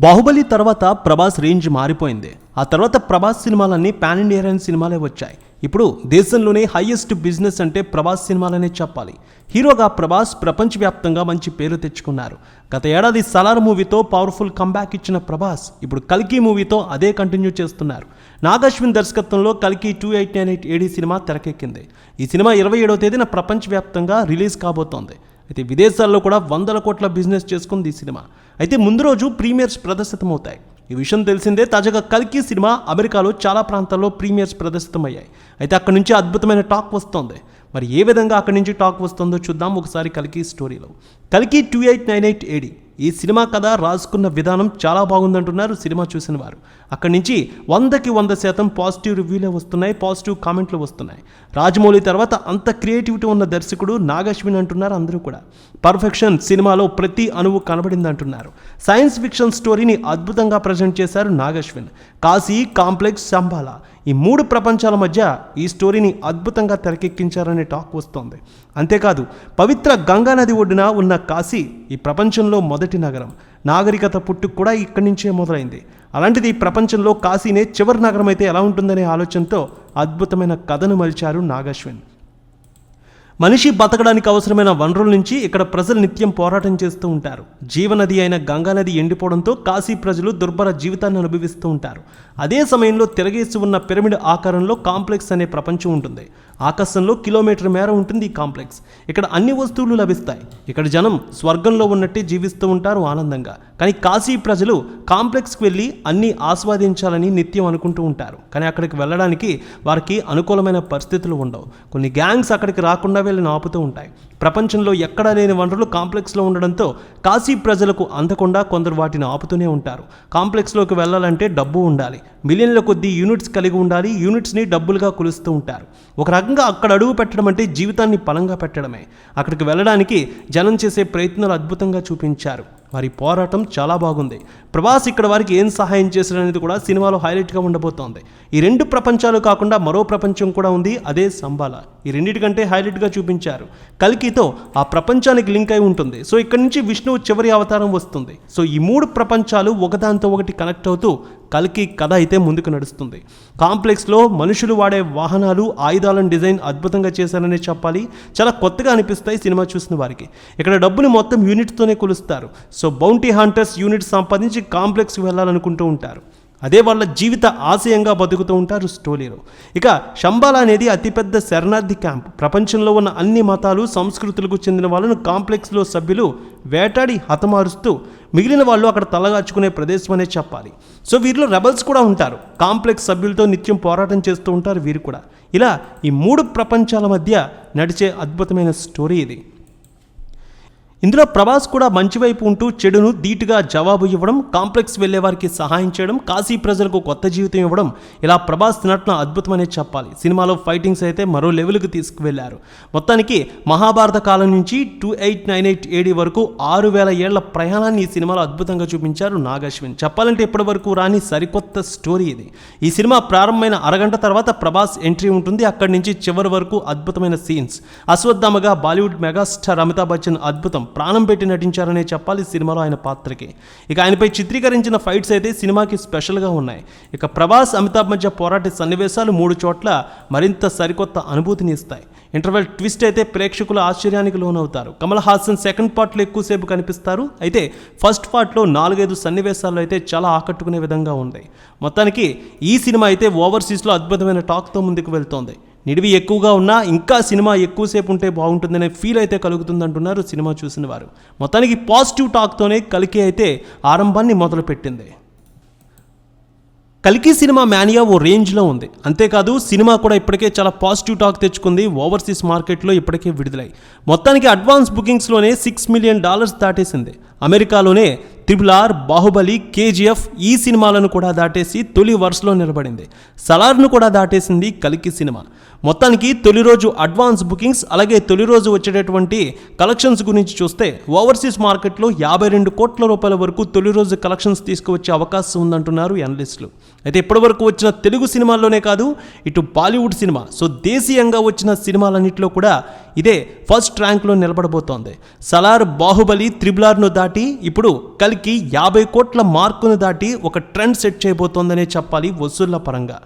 బాహుబలి తర్వాత ప్రభాస్ రేంజ్ మారిపోయింది. ఆ తర్వాత ప్రభాస్ సినిమాలన్నీ పాన్ ఇండియన్ సినిమాలే వచ్చాయి. ఇప్పుడు దేశంలోనే హైయెస్ట్ బిజినెస్ అంటే ప్రభాస్ సినిమాలనే చెప్పాలి. హీరోగా ప్రభాస్ ప్రపంచవ్యాప్తంగా మంచి పేరు తెచ్చుకున్నారు. గత ఏడాది సలార్ మూవీతో పవర్ఫుల్ కంబ్యాక్ ఇచ్చిన ప్రభాస్ ఇప్పుడు కల్కి మూవీతో అదే కంటిన్యూ చేస్తున్నారు. నాగశ్విన్ దర్శకత్వంలో కల్కి two eight nine eight AD cinema తెరకెక్కింది. ఈ సినిమా ఇరవై ఏడవ తేదీన ప్రపంచవ్యాప్తంగా రిలీజ్ కాబోతోంది. అయితే విదేశాల్లో కూడా వందల కోట్ల బిజినెస్ చేసుకుంది ఈ సినిమా. అయితే ముందు రోజు ప్రీమియర్స్ ప్రదర్శితమవుతాయి. ఈ విషయం తెలిసిందే తాజాగా కల్కి సినిమా అమెరికాలో చాలా ప్రాంతాల్లో ప్రీమియర్స్ ప్రదర్శితమయ్యాయి. అయితే అక్కడి నుంచి అద్భుతమైన టాక్ వస్తోంది. మరి ఏ విధంగా అక్కడి నుంచి టాక్ వస్తుందో చూద్దాం ఒకసారి కల్కి స్టోరీలో. కల్కి two eight nine eight AD ఈ సినిమా కథ రాసుకున్న విధానం చాలా బాగుందంటున్నారు సినిమా చూసిన వారు. అక్కడి నుంచి వందకి వంద శాతం పాజిటివ్ రివ్యూలే వస్తున్నాయి పాజిటివ్ కామెంట్లు వస్తున్నాయి. రాజమౌళి తర్వాత అంత క్రియేటివిటీ ఉన్న దర్శకుడు నాగశ్విన్ అంటున్నారు అందరూ కూడా. పర్ఫెక్షన్ సినిమాలో ప్రతి అణువు కనబడింది అంటున్నారు సైన్స్ ఫిక్షన్ స్టోరీని అద్భుతంగా ప్రజెంట్ చేశారు నాగశ్విన్. కాశీ కాంప్లెక్స్ సంబాలా. ఈ మూడు ప్రపంచాల మధ్య ఈ స్టోరీని అద్భుతంగా తెరకెక్కించారనే టాక్ వస్తోంది. అంతేకాదు పవిత్ర గంగా నది ఒడ్డున ఉన్న కాశీ ఈ ప్రపంచంలో మొదటి నగరం. నాగరికత పుట్టుకు కూడా ఇక్కడి నుంచే మొదలైంది. అలాంటిది ఈ ప్రపంచంలో కాశీనే చివరి నగరం అయితే ఎలా ఉంటుందనే ఆలోచనతో అద్భుతమైన కథను మలిచారు నాగశ్విన్. మనిషి బతకడానికి అవసరమైన వనరుల నుంచి ఇక్కడ ప్రజలు నిత్యం పోరాటం చేస్తూ ఉంటారు. జీవనది అయిన గంగానది ఎండిపోవడంతో కాశీ ప్రజలు దుర్భర జీవితాన్ని అనుభవిస్తూ ఉంటారు. అదే సమయంలో తిరగేసి ఉన్న పిరమిడ్ ఆకారంలో కాంప్లెక్స్ అనే ప్రపంచం ఉంటుంది. ఆకాశంలో కిలోమీటర్ మేర ఉంటుంది ఈ కాంప్లెక్స్. ఇక్కడ అన్ని వస్తువులు లభిస్తాయి. ఇక్కడ జనం స్వర్గంలో ఉన్నట్టే జీవిస్తూ ఉంటారు ఆనందంగా. కానీ కాశీ ప్రజలు కాంప్లెక్స్కి వెళ్ళి అన్నీ ఆస్వాదించాలని నిత్యం అనుకుంటూ ఉంటారు. కానీ అక్కడికి వెళ్ళడానికి వారికి అనుకూలమైన పరిస్థితులు ఉండవు. కొన్ని గ్యాంగ్స్ అక్కడికి రాకుండా వెళ్ళి ఆపుతూ ఉంటాయి. ప్రపంచంలో ఎక్కడా లేని వనరులు కాంప్లెక్స్లో ఉండడంతో కాశీ ప్రజలకు అందకుండా కొందరు వాటిని ఆపుతూనే ఉంటారు. కాంప్లెక్స్లోకి వెళ్ళాలంటే డబ్బు ఉండాలి. మిలియన్ల కొద్దీ యూనిట్స్ కలిగి ఉండాలి యూనిట్స్ని డబ్బులుగా కొలుస్తూ ఉంటారు. ఒక రకంగా అక్కడ అడుగు పెట్టడం అంటే జీవితాన్ని పలంగా పెట్టడమే. అక్కడికి వెళ్ళడానికి జనం చేసే ప్రయత్నాలు అద్భుతంగా చూపించారు. వారి పోరాటం చాలా బాగుంది. ప్రభాస్ ఇక్కడ వారికి ఏం సహాయం చేశాడనేది కూడా సినిమాలో హైలైట్గా ఉండబోతోంది. ఈ రెండు ప్రపంచాలు కాకుండా మరో ప్రపంచం కూడా ఉంది అదే సంబాల. ఈ రెండింటికంటే హైలైట్గా చూపించారు. కల్కితో ఆ ప్రపంచానికి లింక్ అయి ఉంటుంది. సో ఇక్కడ నుంచి విష్ణువు చివరి అవతారం వస్తుంది. సో ఈ మూడు ప్రపంచాలు ఒకదాంతో ఒకటి కనెక్ట్ అవుతూ కల్కి కథ అయితే ముందుకు నడుస్తుంది. కాంప్లెక్స్లో మనుషులు వాడే వాహనాలు ఆయుధాలను డిజైన్ అద్భుతంగా చేశారనే చెప్పాలి. చాలా కొత్తగా అనిపిస్తాయి సినిమా చూసిన వారికి. ఇక్కడ డబ్బుని మొత్తం యూనిట్తోనే కొలుస్తారు. సో బౌంటీ హంటర్స్ యూనిట్ సంపాదించి కాంప్లెక్స్కి వెళ్ళాలనుకుంటూ ఉంటారు. అదే వాళ్ళ జీవిత ఆశయంగా బతుకుతూ ఉంటారు స్టోలీలో. ఇక శంబాల అనేది అతిపెద్ద శరణార్థి క్యాంప్. ప్రపంచంలో ఉన్న అన్ని మతాలు సంస్కృతులకు చెందిన వాళ్ళను కాంప్లెక్స్లో సభ్యులు వేటాడి హతమారుస్తూ మిగిలిన వాళ్ళు అక్కడ తలగాచుకునే ప్రదేశం అనే చెప్పాలి. సో వీరిలో రెబల్స్ కూడా ఉంటారు. కాంప్లెక్స్ సభ్యులతో నిత్యం పోరాటం చేస్తూ ఉంటారు వీరు కూడా. ఇలా ఈ మూడు ప్రపంచాల మధ్య నడిచే అద్భుతమైన స్టోరీ ఇది. ఇందులో ప్రభాస్ కూడా మంచి వైపు ఉంటూ చెడును ధీటుగా జవాబు ఇవ్వడం కాంప్లెక్స్ వెళ్ళేవారికి సహాయం చేయడం కాశీ ప్రజలకు కొత్త జీవితం ఇవ్వడం ఇలా ప్రభాస్ నటన అద్భుతమనే చెప్పాలి. సినిమాలో ఫైటింగ్స్ అయితే మరో లెవెల్కి తీసుకువెళ్ళారు. మొత్తానికి మహాభారత కాలం నుంచి two eight nine eight AD వరకు ఆరు వేల ఏళ్ళ ప్రయాణాన్ని ఈ సినిమాలో అద్భుతంగా చూపించారు నాగశ్విన్. చెప్పాలంటే ఇప్పటి వరకు రాని సరికొత్త స్టోరీ ఇది. ఈ సినిమా ప్రారంభమైన అరగంట తర్వాత ప్రభాస్ ఎంట్రీ ఉంటుంది. అక్కడి నుంచి చివరి వరకు అద్భుతమైన సీన్స్. అశ్వత్థామగా బాలీవుడ్ మెగాస్టార్ అమితాబ్ బచ్చన్ అద్భుతం. ప్రాణం పెట్టి నటించారనే చెప్పాలి సినిమాలో ఆయన పాత్రకి. ఇక ఆయనపై చిత్రీకరించిన ఫైట్స్ అయితే సినిమాకి స్పెషల్గా ఉన్నాయి. ఇక ప్రభాస్ అమితాబ్ మధ్య పోరాట సన్నివేశాలు మూడు చోట్ల మరింత సరికొత్త అనుభూతిని ఇస్తాయి. ఇంటర్వెల్ ట్విస్ట్ అయితే ప్రేక్షకులు ఆశ్చర్యానికి లోనవుతారు. కమల్ హాసన్ సెకండ్ పార్ట్లో ఎక్కువసేపు కనిపిస్తారు. అయితే ఫస్ట్ పార్ట్లో నాలుగైదు సన్నివేశాలు అయితే చాలా ఆకట్టుకునే విధంగా ఉంది. మొత్తానికి ఈ సినిమా అయితే ఓవర్సీస్లో అద్భుతమైన టాక్తో ముందుకు వెళ్తోంది. నిడివి ఎక్కువగా ఉన్నా ఇంకా సినిమా ఎక్కువసేపు ఉంటే బాగుంటుందనే ఫీల్ అయితే కలుగుతుంది అంటున్నారు సినిమా చూసిన వారు. మొత్తానికి పాజిటివ్ టాక్తోనే కలికి అయితే ఆరంభాన్ని మొదలుపెట్టింది. కలికి సినిమా మ్యానియా ఓ రేంజ్లో ఉంది. అంతేకాదు సినిమా కూడా ఇప్పటికే చాలా పాజిటివ్ టాక్ తెచ్చుకుంది. ఓవర్సీస్ మార్కెట్లో ఇప్పటికే విడుదలై. మొత్తానికి అడ్వాన్స్ బుకింగ్స్లోనే సిక్స్ మిలియన్ డాలర్స్ దాటేసింది. అమెరికాలోనే త్రిబుల్ ఆర్ బాహుబలి కేజీఎఫ్ ఈ సినిమాలను కూడా దాటేసి తొలి వరుసలో నిలబడింది. సలార్ను కూడా దాటేసింది కలికి సినిమా. మొత్తానికి తొలి రోజు అడ్వాన్స్ బుకింగ్స్ అలాగే తొలి రోజు వచ్చేటటువంటి కలెక్షన్స్ గురించి చూస్తే ఓవర్సీస్ మార్కెట్లో యాభై రెండు కోట్ల రూపాయల వరకు తొలి రోజు కలెక్షన్స్ తీసుకువచ్చే అవకాశం ఉందంటున్నారు అనలిస్టులు అయితే ఇప్పటివరకు వచ్చిన తెలుగు సినిమాల్లోనే కాదు ఇటు బాలీవుడ్ సినిమా సో దేశీయంగా వచ్చిన సినిమాలన్నింటిలో కూడా ఇదే ఫస్ట్ ర్యాంక్లో నిలబడబోతోంది. సలార్ బాహుబలి త్రిబులార్ను దాటి ఇప్పుడు కలికి యాభై కోట్ల మార్కును దాటి ఒక ట్రెండ్ సెట్ చేయబోతోందనే చెప్పాలి వసూళ్ళ పరంగా.